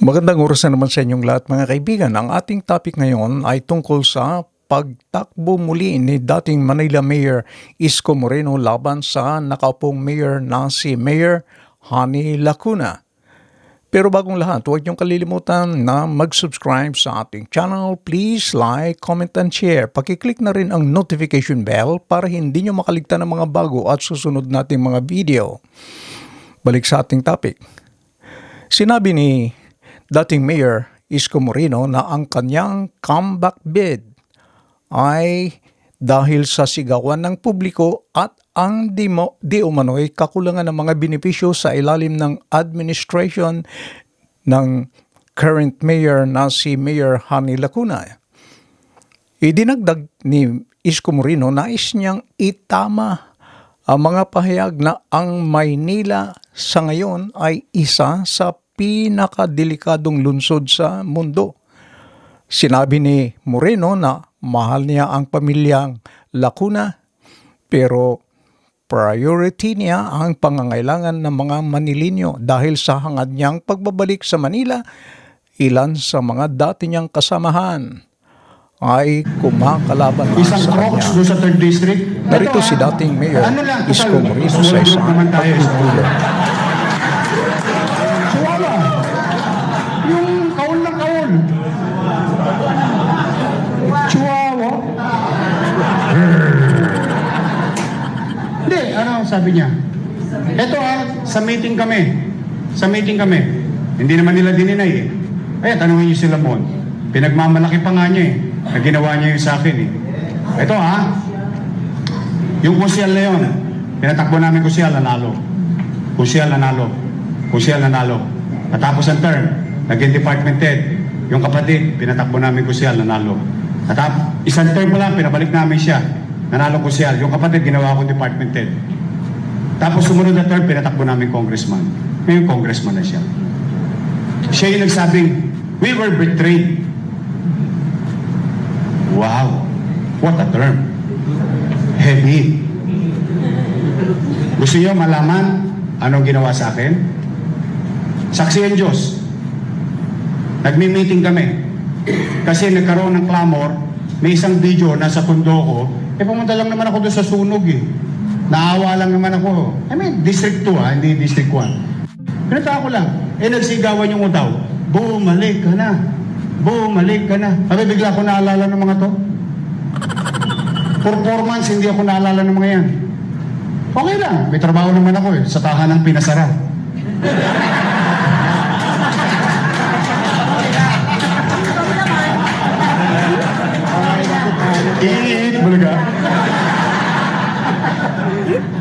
Magandang oras na naman sa inyong lahat mga kaibigan. Ang ating topic ngayon ay tungkol sa pagtakbo muli ni dating Manila Mayor Isko Moreno laban sa nakaupong mayor na si Mayor Hani Lacuna. Pero bagong lahat, huwag niyong kalilimutan na mag-subscribe sa ating channel. Please like, comment, and share. Pakiclick na rin ang notification bell para hindi niyo makaligtan ng mga bago at susunod nating mga video. Balik sa ating topic. Sinabi ni dating Mayor Isko Moreno na ang kanyang comeback bid ay dahil sa sigawan ng publiko at ang di, mo, di umano'y kakulangan ng mga benepisyo sa ilalim ng administration ng current mayor na si Mayor Hani Lacuna. Idinagdag ni Isko Moreno nais niyang itama ang mga pahayag na ang Maynila sa ngayon ay isa sa pinakadelikadong lungsod sa mundo. Sinabi ni Moreno na mahal niya ang pamilyang Lacuna pero priority niya ang pangangailangan ng mga Manilinyo dahil sa hangad niyang pagbabalik sa Manila, ilan sa mga dati niyang kasamahan ay kumakalaban sa kanya. sa 3rd District. Narito Ito, si dating Mayor ano Isko Moreno sa isang naman sabi niya? Ito ah, sa meeting kami. Sa meeting kami. Hindi naman nila dininay eh. Ay, tanungin niyo sila mo. Pinagmamalaki pa nga niya eh. Na ginawa niya yung sa akin eh. Ito ah, yung Kusyal na yun, pinatakbo namin Kusyal, nanalo. Kusyal, nanalo. Kusyal, nanalo. Natapos ang term, naging department head. Yung kapatid, pinatakbo namin Kusyal, nanalo. Natap isang term pa lang, pinabalik namin siya. Nanalo Kusyal. Yung kapatid, ginawa akong department head. Tapos sumunod na term, pinatakbo namin congressman. Ngayon, congressman na siya. Siya yung nagsabing, we were betrayed. Wow, what a term. Heavy. Gusto niyo malaman anong ginawa sa akin? Saksi ang Diyos. Nagmi-meeting kami. Kasi nagkaroon ng clamor, may isang video nasa kundo ko, eh pumunta lang naman ako doon sa sunog eh. Naawa lang naman ako. I mean, District 2 ha, hindi District 1. Pinata ko lang. Eh nagsigawan yung utaw. Bumalik ka na. Bumalik ka na. Sabi bigla ko naalala ng mga to. Performance, hindi ako naalala ng mga yan. Okay lang. May trabaho naman ako eh. Sa tahanang pinasara. Iit, bulaga.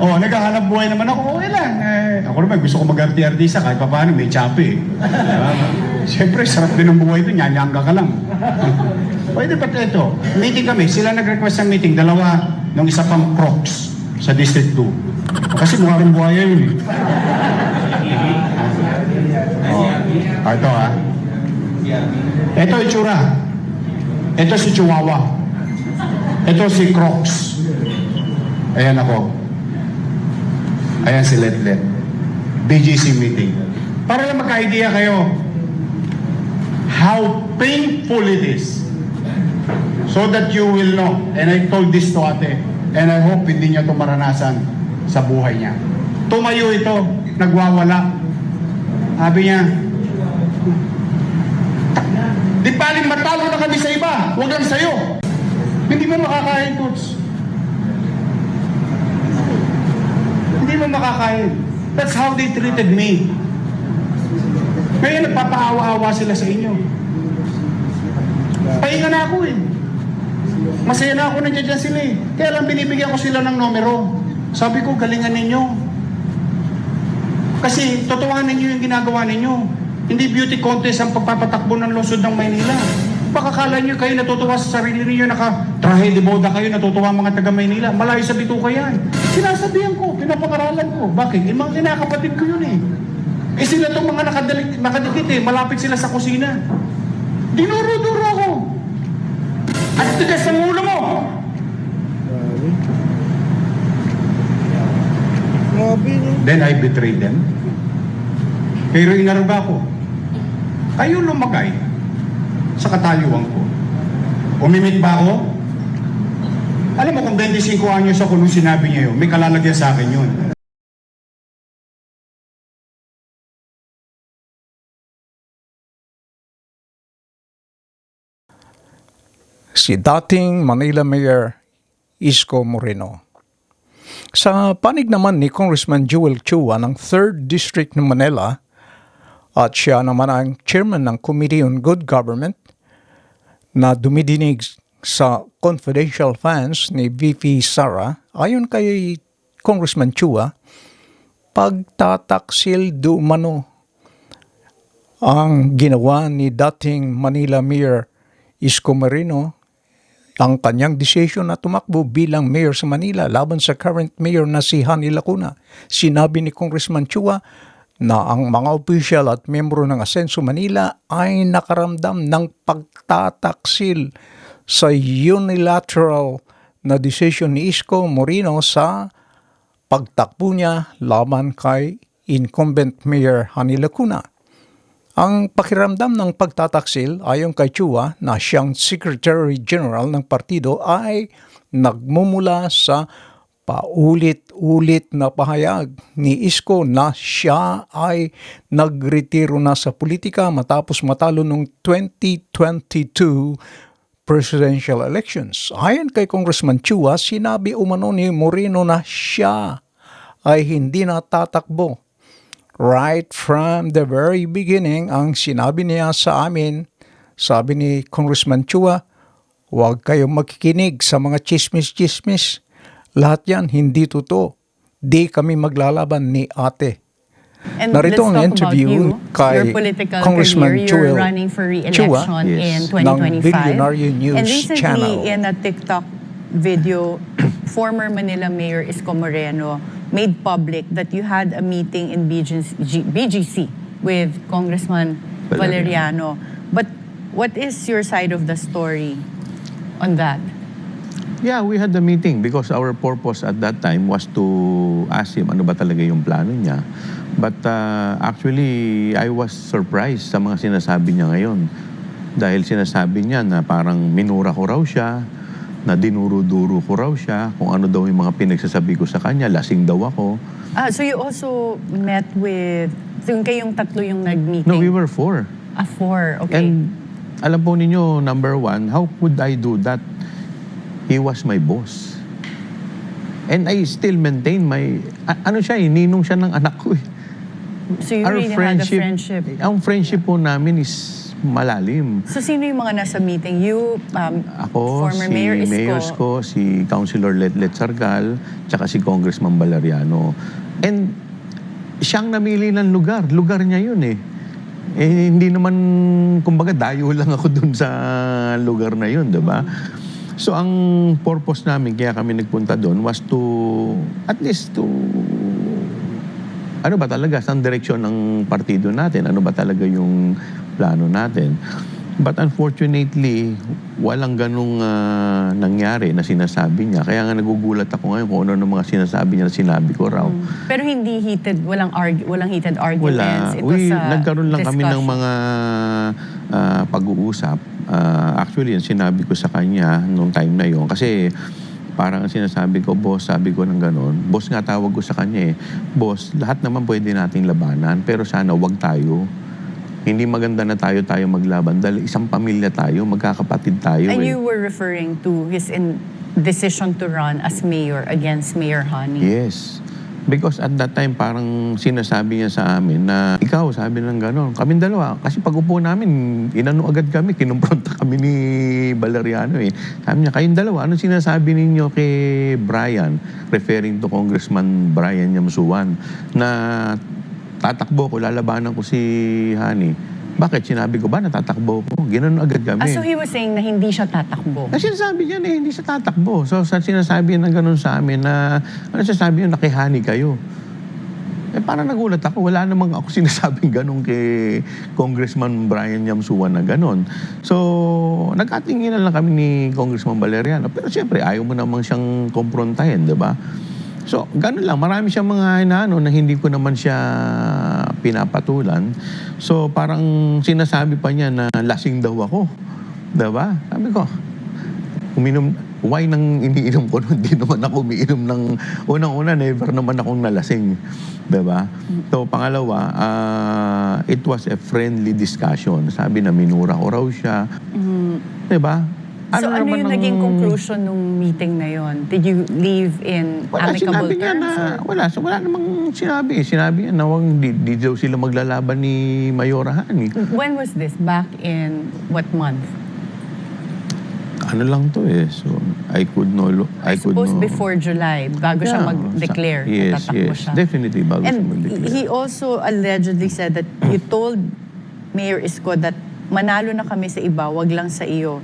Oh, naghahanap buhay naman ako. Okay lang. Eh, ako naman, gusto ko mag-arti-artista kahit pa paano, may chape eh. Diba? Siyempre, sarap din ng buhay ito. Nyanyangga ka lang. Pwede pa ito. Meeting kami. Sila nag-request ng meeting. Dalawa ng isa pang crocs sa District 2. Kasi mukha rin buhaya yun eh. Oh. Ito ah. Ito itsura. Ito si Chihuahua. Ito si Crocs. Ayan ako. Ayan si Letlet. BGC meeting. Para lang magka-idea kayo how painful it is so that you will know. And I told this to ate and I hope hindi niya ito maranasan sa buhay niya. Tumayo ito, nagwawala. Sabi niya, Di paling matalo na kami sa iba, huwag lang sa'yo. Hindi mo makakain, Coach. Makakain. That's how they treated me. Ngayon, nagpapaawa-awa sila sa inyo. Pahinga na ako eh. Masaya na ako nandiyan dyan sila eh. Kaya lang binibigyan ko sila ng numero. Sabi ko, galingan ninyo. Kasi totohanin ninyo yung ginagawa ninyo. Hindi beauty contest ang pagpapatakbo ng lungsod ng Maynila. Baka kala nyo kayo natutuwa sa sarili ninyo, naka trahe de boda kayo, natutuwa mga taga Maynila. Malayo sa bituka yan. Sinasabihan ko, pinapakaralan ko. Bakit? Yung mga kinakapatid ko yun eh. Eh sila itong mga nakadalik, nakadikit eh, malapit sila sa kusina. Dinuro-duro ako. At tigas ng ulo mo. Grabe, no? Then I betrayed them. Pero inaruga ko. kayo lumagay sa kataliwan ko. Umimik ba ako? Alam mo kung 25 anyos ako nung sinabi niya yun, may kalalagyan sa akin yun. si dating Manila Mayor Isko Moreno. Sa panig naman ni Congressman Joel Chua ng 3rd District ng Manila at siya naman ang chairman ng Committee on Good Government na dumidinig sa confidential funds ni VP Sara ayon kay Congressman Chua pagtataksil do umano ang ginawa ni dating Manila Mayor Isko Moreno ang kanyang decision na tumakbo bilang mayor sa Manila laban sa current mayor na si Hani Lacuna. Sinabi ni Congressman Chua na ang mga opisyal at membro ng Asenso Manila ay nakaramdam ng pagtataksil sa unilateral na decision ni Isko Moreno sa pagtakbo niya laban kay incumbent mayor Hani Lacuna. Ang pakiramdam ng pagtataksil ayon kay Chua na siyang Secretary General ng partido ay nagmumula sa paulit-ulit na pahayag ni Isko na siya ay nagretiro na sa politika matapos matalo noong 2022 presidential elections. Ayon kay Congressman Chua, sinabi umano ni Moreno na siya ay hindi na tatakbo right from the very beginning, ang sinabi niya sa amin, sabi ni Congressman Chua, huwag kayong makikinig sa mga chismis-chismis. Lahat yan hindi totoo. Di kami maglalaban ni ate. And Narito ang let's talk interview about you, kay your political Congressman career. Joel running for Chua, re-election yes, in ng 2025. Billionaire News and recently, Channel. in a TikTok video, former Manila Mayor Isko Moreno made public that you had a meeting in BGC, BGC with Congressman Valeriano. Valeriano. But what is your side of the story on that? Yeah, we had the meeting because our purpose at that time was to ask him ano ba talaga yung plano niya. But uh, actually, I was surprised sa mga sinasabi niya ngayon. Dahil sinasabi niya na parang minura ko raw siya, na dinuro-duro ko raw siya, kung ano daw yung mga pinagsasabi ko sa kanya, lasing daw ako. Ah, so you also met with, so yung kayong tatlo yung nag-meeting? No, we were four. Ah, four. Okay. And alam po ninyo, number one, how could I do that? He was my boss. And I still maintain my... a- ano siya eh, ninong siya ng anak ko eh. so you really had a friendship. Ang friendship po namin is malalim. So sino yung mga nasa meeting? You, um, Ako, former si Mayor Isko. Mayor Isko, si Councilor Letlet Sargal, tsaka si Congressman Valeriano. And siyang namili ng lugar. Lugar niya yun eh. Eh, hindi naman, kumbaga, dayo lang ako dun sa lugar na yun, di ba? So, ang purpose namin, kaya kami nagpunta doon, was to, at least to, ano ba talaga, saan direksyon ng partido natin? Ano ba talaga yung plano natin? But unfortunately, walang ganong ah, nangyari na sinasabi niya. Kaya nga nagugulat ako ngayon kung ano ng mga sinasabi niya na sinabi ko raw. Pero hindi heated, walang arg walang heated arguments. Wala. It We, was a nagkaroon lang kami ng discussion. mga ah, pag-uusap. Ah, actually, yung sinabi ko sa kanya nung time na yon kasi parang ang sinasabi ko, boss, sabi ko ng ganon. Boss nga tawag ko sa kanya eh. Boss, lahat naman pwede nating labanan, pero sana wag tayo. Hindi maganda na tayo tayo maglaban dahil isang pamilya tayo, magkakapatid tayo. And eh. you were referring to his in decision to run as mayor against Mayor Honey. Yes. Because at that time, parang sinasabi niya sa amin na, ikaw, sabi ng gano'n, kaming dalawa. Kasi pag upo namin, inano agad kami, kinumpronta kami ni Valeriano eh. Sabi niya, kayong dalawa, anong sinasabi ninyo kay Brian, referring to Congressman Brian Yamsuan, na tatakbo ko, lalabanan ko si Hani. Bakit? Sinabi ko ba na tatakbo ko? Ginanon agad kami. Ah, so he was saying na hindi siya tatakbo. Kasi sinasabi niya na hindi siya tatakbo. So, sa sinasabi niya ng ganun sa amin na, ano sinasabi niya, nakihani kayo. Eh, parang nagulat ako. Wala namang ako sinasabing ganun kay Congressman Brian Yamsuan na ganun. So, nagkatinginan lang kami ni Congressman Valeriano. Pero siyempre, ayaw mo namang siyang komprontahin, di ba? So, ganun lang. Marami siyang mga inaano na hindi ko naman siya pinapatulan. So parang sinasabi pa niya na lasing daw ako. Diba? Sabi ko, uminom, why nang iniinom ko nun? Hindi naman ako umiinom ng, unang-una, never naman akong nalasing. Diba? So, pangalawa, ah, it was a friendly discussion. Sabi na minura ko raw siya. Diba? So ano naman yung ang- naging conclusion nung meeting na yon? Did you leave in Wala, amicable sinabi niya terms? na, or- wala, so wala namang sinabi. Sinabi niya na wag, di, di daw sila maglalaban ni Mayora Hani. When was this? Back in what month? Ano lang to eh. So, I could know, I, I could suppose know. before July, bago siya Yeah, mag-declare. sa- Yes, yes. siya. Definitely bago siya And mag-declare. he also allegedly said that you told Mayor Isko that manalo na kami sa iba, wag lang sa iyo.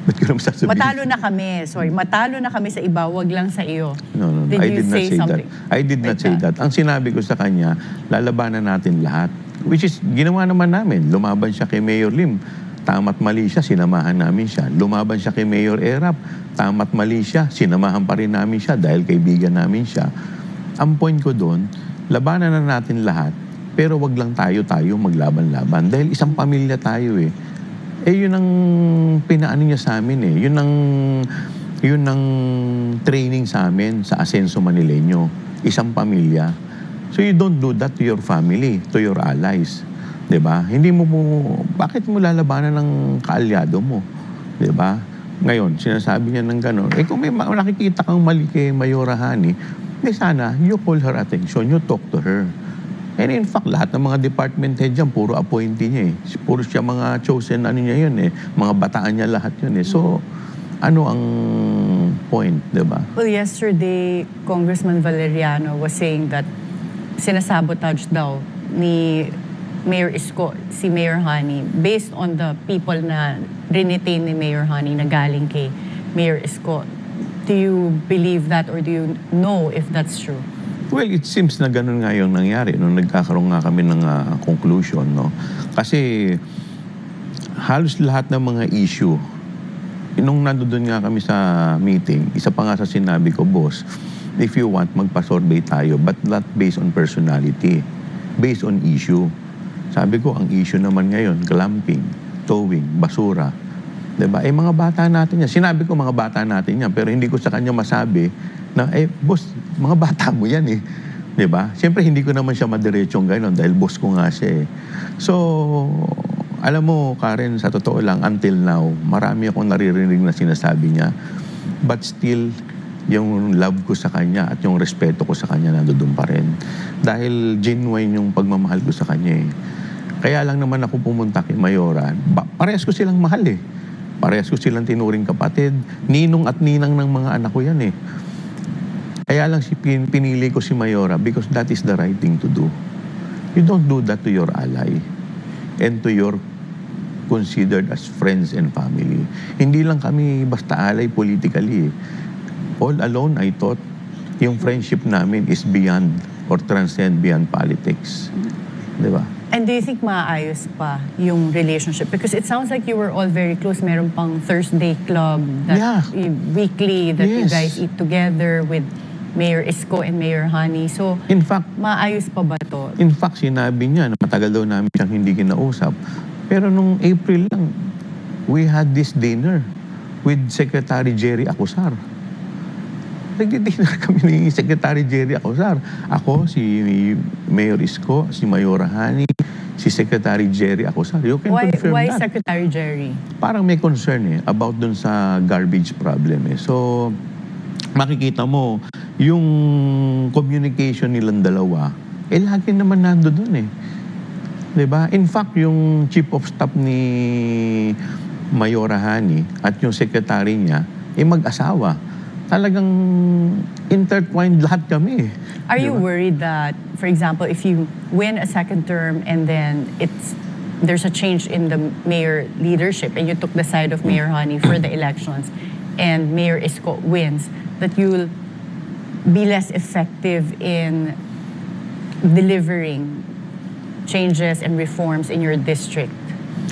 Ba't ko naman sasabihin? Matalo na kami, sorry, matalo na kami sa iba, wag lang sa iyo. No, no, no. Did I did not say say that. I did not like say that. Ang sinabi ko sa kanya, lalabanan natin lahat. Which is, ginawa naman namin. Lumaban siya kay Mayor Lim. Tama't mali siya, sinamahan namin siya. Lumaban siya kay Mayor Erap. Tama't mali siya, sinamahan pa rin namin siya dahil kaibigan namin siya. Ang point ko doon, labanan na natin lahat, pero wag lang tayo-tayo maglaban-laban. Dahil isang pamilya tayo eh. Eh, yun ang pinaano niya sa amin eh. Yun ang, yun ang training sa amin sa Asenso Manileño. Isang pamilya. So you don't do that to your family, to your allies. 'Di ba? Hindi mo mo, bakit mo lalabanan ng kaalyado mo? 'Di ba? Ngayon, sinasabi niya ng gano'n, eh kung may ma- nakikita kang mali kay Mayora Hani, eh sana, you call her attention, you talk to her. And in fact, lahat ng mga department head dyan, puro appointee niya eh. Puro siya mga chosen ano niya yun eh. Mga bataan niya lahat yun eh. So, ano ang point, di ba? Well, yesterday, Congressman Valeriano was saying that sinasabotage daw ni Mayor Isko, si Mayor Hani, based on the people na rinitain ni Mayor Hani na galing kay Mayor Isko. Do you believe that or do you know if that's true? Well, it seems na ganun nga yung nangyari nung nagkakaroon nga kami ng ah, conclusion, no? Kasi halos lahat ng mga issue, nung nandoon nga kami sa meeting, isa pa nga sa sinabi ko, boss, if you want, magpa-survey tayo, but not based on personality, based on issue. Sabi ko, ang issue naman ngayon, clamping, towing, basura. 'Di ba? Eh, mga bata natin yan. Sinabi ko, mga bata natin yan, pero hindi ko sa kanya masabi na, eh, boss, mga bata mo yan eh. 'Di ba? Siyempre, hindi ko naman siya madiretsong gano'n dahil boss ko nga siya eh. So, alam mo, Karen, sa totoo lang, until now, marami akong naririnig na sinasabi niya. But still, yung love ko sa kanya at yung respeto ko sa kanya nandoon pa rin. Dahil genuine yung pagmamahal ko sa kanya eh. Kaya lang naman ako pumunta kay Mayora. Ba- ko silang mahal eh. Parehas ko silang tinuring kapatid. Ninong at ninang ng mga anak ko yan eh. Kaya lang si pin, pinili ko si Mayora because that is the right thing to do. You don't do that to your ally and to your considered as friends and family. Hindi lang kami basta alay politically. eh. All alone, I thought, yung friendship namin is beyond or transcend beyond politics. Di ba? And do you think maayos pa yung relationship? Because it sounds like you were all very close. Meron pang Thursday club that Yeah. weekly that you Yes. guys eat together with Mayor Isko and Mayor Hani. So, In fact, maayos pa ba to? In fact, sinabi niya na matagal daw namin siyang hindi kinausap. Pero nung April lang, we had this dinner with Secretary Jerry Acosar. Nagdi-dinner kami ni Secretary Jerry Acosar. Ako, si Mayor Isko, si Mayora Hani, si Secretary Jerry Acosar. You can Why, confirm why that. Secretary Jerry? Parang may concern eh about dun sa garbage problem eh. So, makikita mo, yung communication nilang dalawa, eh lagi naman nando dun eh. ba? In fact, yung chief of staff ni Mayora Hani at yung secretary niya, eh mag-asawa. Talagang intertwined lahat kami eh. Are you worried that, for example, if you win a second term and then it's there's a change in the mayor leadership and you took the side of Mayor Honey for the elections and Mayor Isko wins, that you'll be less effective in delivering changes and reforms in your district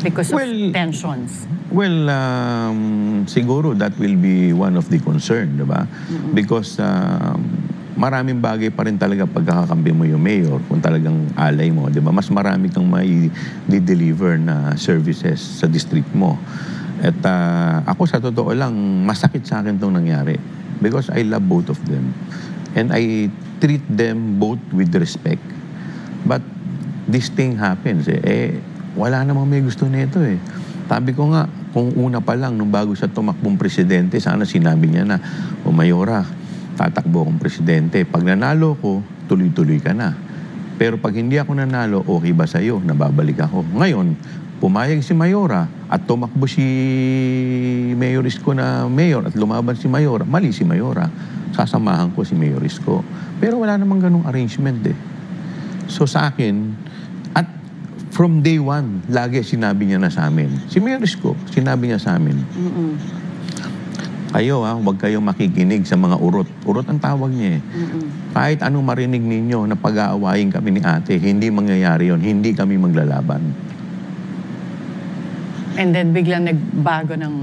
because of Well, tensions? Well, um, siguro that will be one of the concern, di ba? Because um, maraming bagay pa rin talaga pagkakakambi mo yung mayor kung talagang alay mo, di ba? Mas marami kang may deliver na services sa district mo. At ah, ako sa totoo lang, masakit sa akin itong nangyari because I love both of them. And I treat them both with respect. But this thing happens eh. eh wala namang may gusto nito eh. Sabi ko nga, kung una pa lang, nung bago siya tumakbong presidente, sana sinabi niya na, o Mayora, tatakbo akong presidente. Pag nanalo ko, tuloy-tuloy ka na. Pero pag hindi ako nanalo, okay ba sa'yo? Nababalik ako. Ngayon, pumayag si Mayora at tumakbo si Mayor Isko na mayor at lumaban si Mayora, mali si Mayora. Sasamahan ko si Mayor Isko. Pero wala namang ganong arrangement eh. So sa akin, from day one, lagi sinabi niya na sa amin. Si Mayor Isko, sinabi niya sa amin, kayo ha, huwag kayong makikinig sa mga urot. Urot ang tawag niya eh. Kahit anong marinig ninyo na pag-aawayin kami ni ate, hindi mangyayari yon hindi kami maglalaban. And then biglang nagbago ng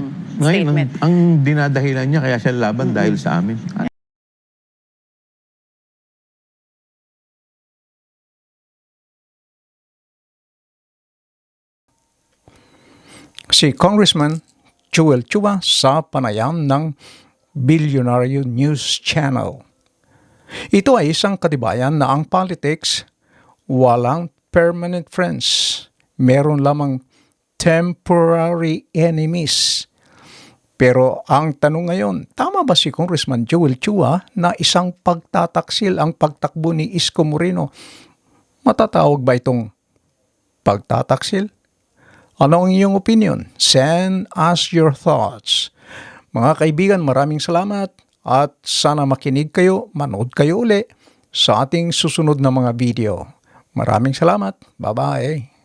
Ngayon, ang, statement. ang dinadahilan niya kaya siya laban dahil sa amin. Si Congressman Joel Chua sa panayam ng Billionaire News Channel. Ito ay isang katibayan na ang politics walang permanent friends. Meron lamang temporary enemies. Pero ang tanong ngayon, tama ba si Congressman Joel Chua na isang pagtataksil ang pagtakbo ni Isko Moreno? Matatawag ba itong pagtataksil? Ano ang iyong opinion? Send us your thoughts. Mga kaibigan, maraming salamat at sana makinig kayo, manood kayo uli sa ating susunod na mga video. Maraming salamat. Bye-bye.